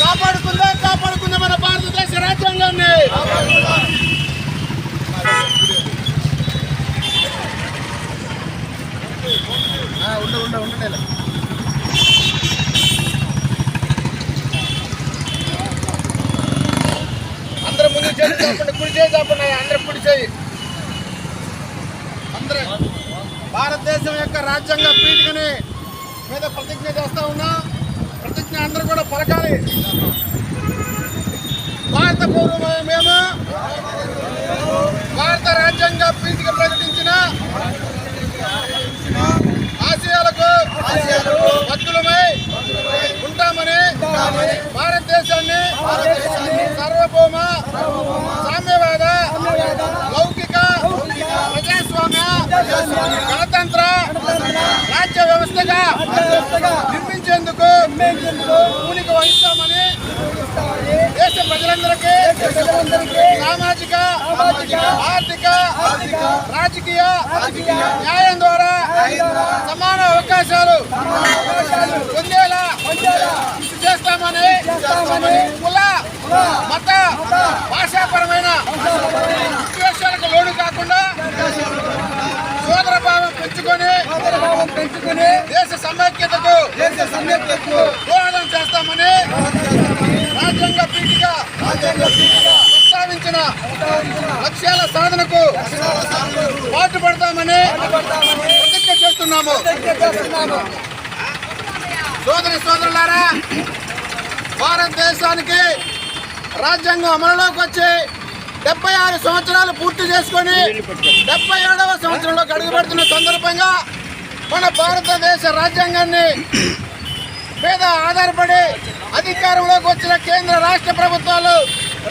కాపాడుకుందాం కాపాడుకుందాం మన భారతదేశ రాజ్యాంగాన్ని ఉండ ఉండ ఉండలే అందరూ ముందు చేసి చెప్పండి కుడి చేసి చెప్పండి అందరూ కుడి చేయి భారతదేశం యొక్క రాజ్యాంగ పీఠికని మీద ప్రతిజ్ఞ చేస్తా ఉన్నా ప్రతిజ్ఞ అందరూ కూడా పలకాలి. భారత పూర్వం మేము భారత రాజ్యాంగ పీఠిక ప్రకటించిన ఆశయాలకు భక్తులమై ఉంటామని భారతదేశాన్ని సార్వభౌమ గణతంత్ర రాజ్య వ్యవస్థగా నిర్మించేందుకు పూనిక వహిస్తామని దేశ ప్రజలందరికీ సామాజిక ఆర్థిక రాజకీయ న్యాయం ద్వారా సమాన అవకాశాలు పొందేలా కృషి చేస్తామని కుల మత భాషాపరమైన విద్వేషాలకు కాకుండా సోదర భావం పెంచుకొని పెంచుకుని దేశ సమైక్యతకు దేశ సమ్యతకు దోహదం చేస్తామని రాజ్యాంగ పీఠిక ప్రస్తావించిన లక్ష్యాల సాధనకు పాటుపడతామని ప్రతిజ్ఞ చేస్తున్నాము. చేస్తున్నాము. సోదరి సోదరులారా భారతదేశానికి రాజ్యాంగం అమలులోకి వచ్చి డెబ్బై ఆరు సంవత్సరాలు పూర్తి చేసుకొని డెబ్బై ఏడవ సంవత్సరంలోకి అడుగుపెడుతున్న సందర్భంగా మన భారతదేశ రాజ్యాంగాన్ని మీద ఆధారపడి అధికారంలోకి వచ్చిన కేంద్ర రాష్ట్ర ప్రభుత్వాలు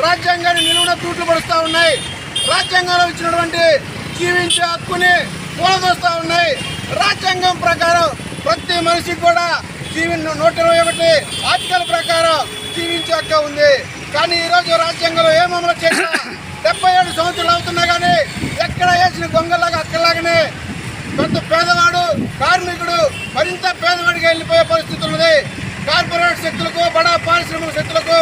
రాజ్యాంగాన్ని నిలువున తూట్లు పడుస్తూ ఉన్నాయి. రాజ్యాంగంలో ఇచ్చినటువంటి జీవించే హక్కుని కూలదోస్తూ ఉన్నాయి. రాజ్యాంగం ప్రకారం ప్రతి మనిషికి కూడా జీవి నూట ఇరవై ఒకటి ఆర్టికల్ ప్రకారం జీవించే హక్కు ఉంది. కానీ ఈరోజు రాజ్యాంగంలో ఏం అమలు చేసినా డెబ్బై ఏడు సంవత్సరాలు అవుతున్నా కానీ ఎక్కడ వేసిన గొంగలాగా అక్కలాగానే పెద్ద పేదవాడు కార్మికుడు మరింత పేదవాడిగా వెళ్ళిపోయే పరిస్థితి ఉన్నది. కార్పొరేట్ శక్తులకు బడా పారిశ్రామిక శక్తులకు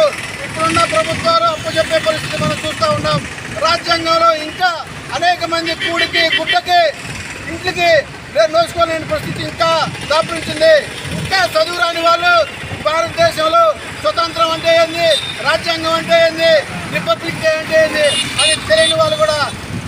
ఇప్పుడున్న ప్రభుత్వాలు అప్పచెప్పే పరిస్థితి మనం చూస్తూ ఉన్నాం. రాజ్యాంగంలో ఇంకా అనేక మంది కూడికి గుడ్డకి ఇంటికి నోచుకోలేని పరిస్థితి ఇంకా దాపురించింది. ఇంకా చదువు రాని వాళ్ళు భారతదేశంలో స్వతంత్రం అంటే ఏంది? రాజ్యాంగం అంటే ఏంది? రిపబ్లిక్ డే అంటే ఏంది? అని తెలియని వాళ్ళు కూడా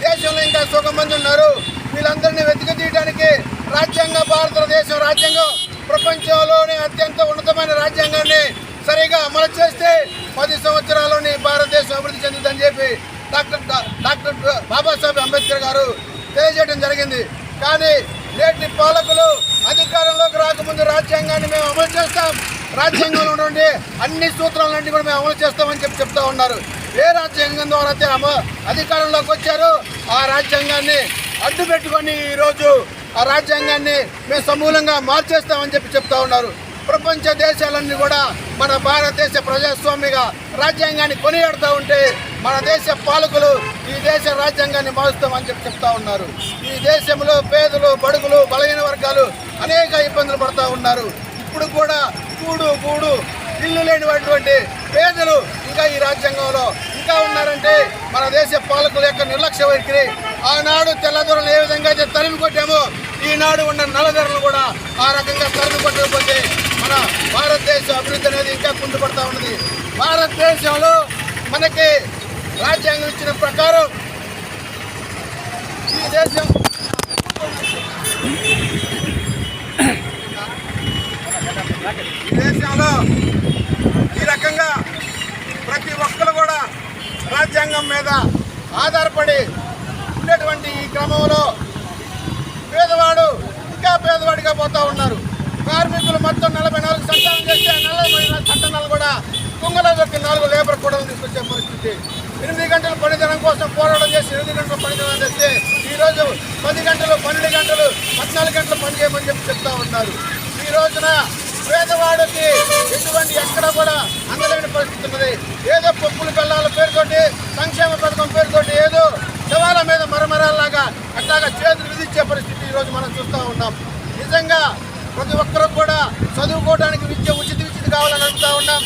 దేశంలో ఇంకా సగం మంది ఉన్నారు. వీళ్ళందరినీ వెతికి తీయడానికి రాజ్యాంగ భారతదేశం రాజ్యాంగం ప్రపంచంలోనే అత్యంత ఉన్నతమైన రాజ్యాంగాన్ని సరిగా అమలు చేస్తే పది సంవత్సరాల్లోని భారతదేశం అభివృద్ధి చెందుతుందని చెప్పి డాక్టర్ డాక్టర్ బాబాసాహెబ్ అంబేద్కర్ గారు తెలియజేయడం జరిగింది. కానీ నేటి పాలకులు అధికారంలోకి రాకముందు రాజ్యాంగాన్ని మేము అమలు చేస్తాం. రాజ్యాంగంలో ఉన్నటువంటి అన్ని సూత్రాలన్నీ కూడా మేము అమలు చేస్తామని చెప్పి చెప్తా ఉన్నారు. ఏ రాజ్యాంగం ద్వారా అయితే అమ- అధికారంలోకి వచ్చారో ఆ రాజ్యాంగాన్ని అడ్డు పెట్టుకొని ఈరోజు ఆ రాజ్యాంగాన్ని మేము సమూలంగా మార్చేస్తామని చెప్పి చెప్తా ఉన్నారు. ప్రపంచ దేశాలన్నీ కూడా మన భారతదేశ ప్రజాస్వామిగా రాజ్యాంగాన్ని కొనియాడుతూ ఉంటే మన దేశ పాలకులు ఈ దేశ రాజ్యాంగాన్ని మారుస్తామని చెప్పి చెప్తా ఉన్నారు. ఈ దేశంలో పేదలు బడుగులు బలహీన వర్గాలు అనేక ఇబ్బందులు పడుతూ ఉన్నారు. ఇప్పుడు కూడా కూడు గూడు ఇల్లు లేనిటువంటి పేదలు ఇంకా ఈ రాజ్యాంగంలో ఇంకా ఉన్నారంటే మన దేశ పాలకుల యొక్క నిర్లక్ష్య వైఖరి ఆనాడు తెల్లదొరలు ఏ విధంగా అయితే తరిమి కొట్టామో ఈనాడు ఉన్న నల్లధరలు కూడా ఆ రకంగా తరిమి కొట్టకపోతే మన భారతదేశ అభివృద్ధి అనేది ఇంకా కుంటుపడతా ఉన్నది. భారతదేశంలో మనకి రాజ్యాంగం ఇచ్చిన ప్రకారం ఈ దేశం ఈ దేశంలో ఈ రకంగా ప్రతి ఒక్కరు కూడా రాజ్యాంగం మీద ఆధారపడి ఉండేటువంటి ఈ క్రమంలో పేదవాడు ఇంకా పేదవాడిగా పోతా ఉన్నారు. కార్మికులు మొత్తం నలభై నాలుగు చట్టాలు చేస్తే నలభై చట్టాలు కూడా కుంగలో దొరికి నాలుగు లేబర్ కూడా తీసుకొచ్చే పరిస్థితి. ఎనిమిది గంటల పనిదినం కోసం పోరాటం చేసి ఎనిమిది గంటల పనిదినం చేస్తే ఈరోజు పది గంటలు పన్నెండు గంటలు పద్నాలుగు గంటలు పని చేయమని చెప్పి చెప్తా ఉన్నారు. ఈ రోజున పేదవాడికి ఎటువంటి ఎక్కడ కూడా అందలేని పరిస్థితి ఉన్నది ఏదో పప్పులు బెల్లాల పేరుతోటి సంక్షేమ పథకం పేరుతోటి ఏదో శవాల మీద మరమరాల్లాగా అట్లాగా చేతులు విధించే పరిస్థితి ఈరోజు మనం చూస్తూ ఉన్నాం నిజంగా ప్రతి ఒక్కరూ కూడా చదువుకోవడానికి విద్య ఉచిత ఉచిత కావాలని అడుగుతా ఉన్నాం.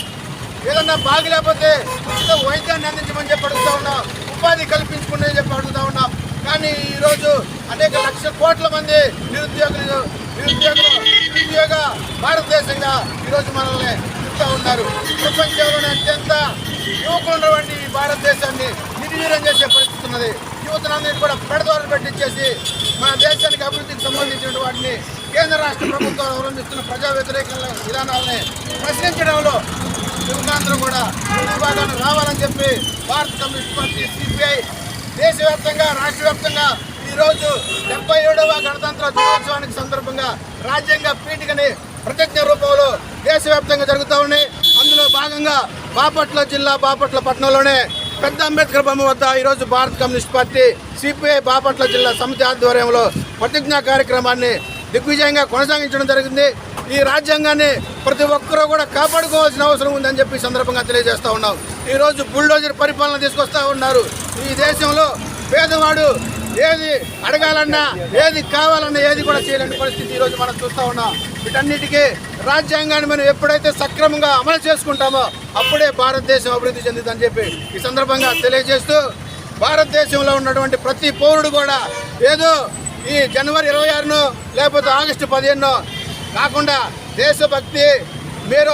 ఏదన్నా బాగలేకపోతే ఉచిత వైద్యాన్ని అందించమని చెప్పి అడుగుతా ఉన్నాం. ఉపాధి కల్పించుకునే చెప్పి అడుగుతా ఉన్నాం. కానీ ఈరోజు అనేక లక్షల కోట్ల మంది నిరుద్యోగులు నిరుద్యోగులు నిరుద్యోగ భారతదేశంగా ఈరోజు మనల్ని చూస్తూ ఉన్నారు. ప్రపంచంలోనే అత్యంత యువకులు ఈ భారతదేశాన్ని నిర్వీర్యం చేసే పరిస్థితి ఉన్నది. యువతనందరినీ కూడా పెడదోరలు పెట్టించేసి మన దేశానికి కేంద్ర రాష్ట్ర ప్రభుత్వాలు అవలంబిస్తున్న ప్రజా వ్యతిరేక విధానాలని ప్రశ్నించడంలో యువతాంధ్రం కూడా ముందు రావాలని చెప్పి భారత కమ్యూనిస్ట్ పార్టీ సిపిఐ దేశవ్యాప్తంగా రాష్ట్ర వ్యాప్తంగా ఈరోజు డెబ్బై ఏడవ గణతంత్ర దినోత్సవానికి సందర్భంగా రాజ్యాంగ పీఠికని ప్రతిజ్ఞ రూపంలో దేశవ్యాప్తంగా జరుగుతూ ఉన్నాయి. అందులో భాగంగా బాపట్ల జిల్లా బాపట్ల పట్టణంలోనే పెద్ద అంబేద్కర్ బొమ్మ వద్ద ఈరోజు భారత కమ్యూనిస్ట్ పార్టీ సిపిఐ బాపట్ల జిల్లా సమితి ఆధ్వర్యంలో ప్రతిజ్ఞా కార్యక్రమాన్ని దిగ్విజయంగా కొనసాగించడం జరిగింది. ఈ రాజ్యాంగాన్ని ప్రతి ఒక్కరూ కూడా కాపాడుకోవాల్సిన అవసరం ఉందని చెప్పి ఈ సందర్భంగా తెలియజేస్తూ ఉన్నాం. ఈరోజు బుల్డోజర్ పరిపాలన తీసుకొస్తూ ఉన్నారు. ఈ దేశంలో పేదవాడు ఏది అడగాలన్నా ఏది కావాలన్నా ఏది కూడా చేయలేని పరిస్థితి ఈరోజు మనం చూస్తూ ఉన్నాం. వీటన్నిటికీ రాజ్యాంగాన్ని మనం ఎప్పుడైతే సక్రమంగా అమలు చేసుకుంటామో అప్పుడే భారతదేశం అభివృద్ధి చెందుతుందని చెప్పి ఈ సందర్భంగా తెలియజేస్తూ భారతదేశంలో ఉన్నటువంటి ప్రతి పౌరుడు కూడా ఏదో ఈ జనవరి ఇరవై ఆరును లేకపోతే ఆగస్టు పదిహేను కాకుండా దేశభక్తి మీరు